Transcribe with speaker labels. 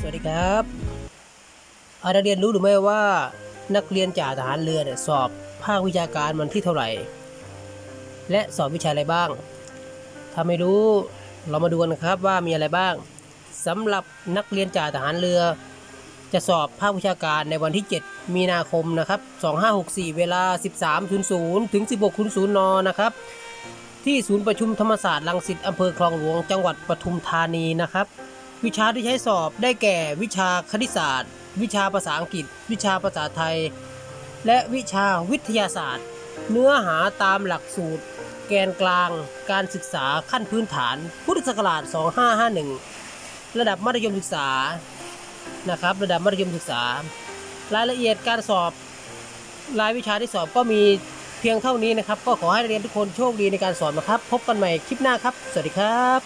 Speaker 1: สวัสดีครับอานักเรียนรู้หรือไม่ว่านักเรียนจ่าทหารเรือเนี่ยสอบภาควิชาการวันที่เท่าไหร่ และสอบวิชาอะไรบ้าง ถ้าไม่รู้เรามาดูกันครับว่ามีอะไรบ้างสำหรับนักเรียนจ่าทหารเรือ จะสอบภาควิชาการในวันที่ 7 มีนาคมนะครับ 2564 เวลา 13.00 ถึง 16.00 น นะครับ ที่ศูนย์ประชุมธรรมศาสตร์ลังสิตอำเภอคลองหลวงจังหวัดปทุมธานีนะครับ วิชาที่ใช้สอบได้แก่วิชาคณิตศาสตร์ วิชาภาษาอังกฤษ วิชาภาษาไทย และวิชาวิทยาศาสตร์ เนื้อหาตามหลักสูตร แกนกลาง การศึกษาขั้นพื้นฐาน พุทธศักราช 2551 ระดับมัธยมศึกษานะครับระดับมัธยมศึกษา รายละเอียดการสอบรายวิชาที่สอบก็มีเพียงเท่านี้นะครับ ก็ขอให้นักเรียนทุกคนโชคดีในการสอบนะครับ พบกันใหม่คลิปหน้าครับ สวัสดีครับ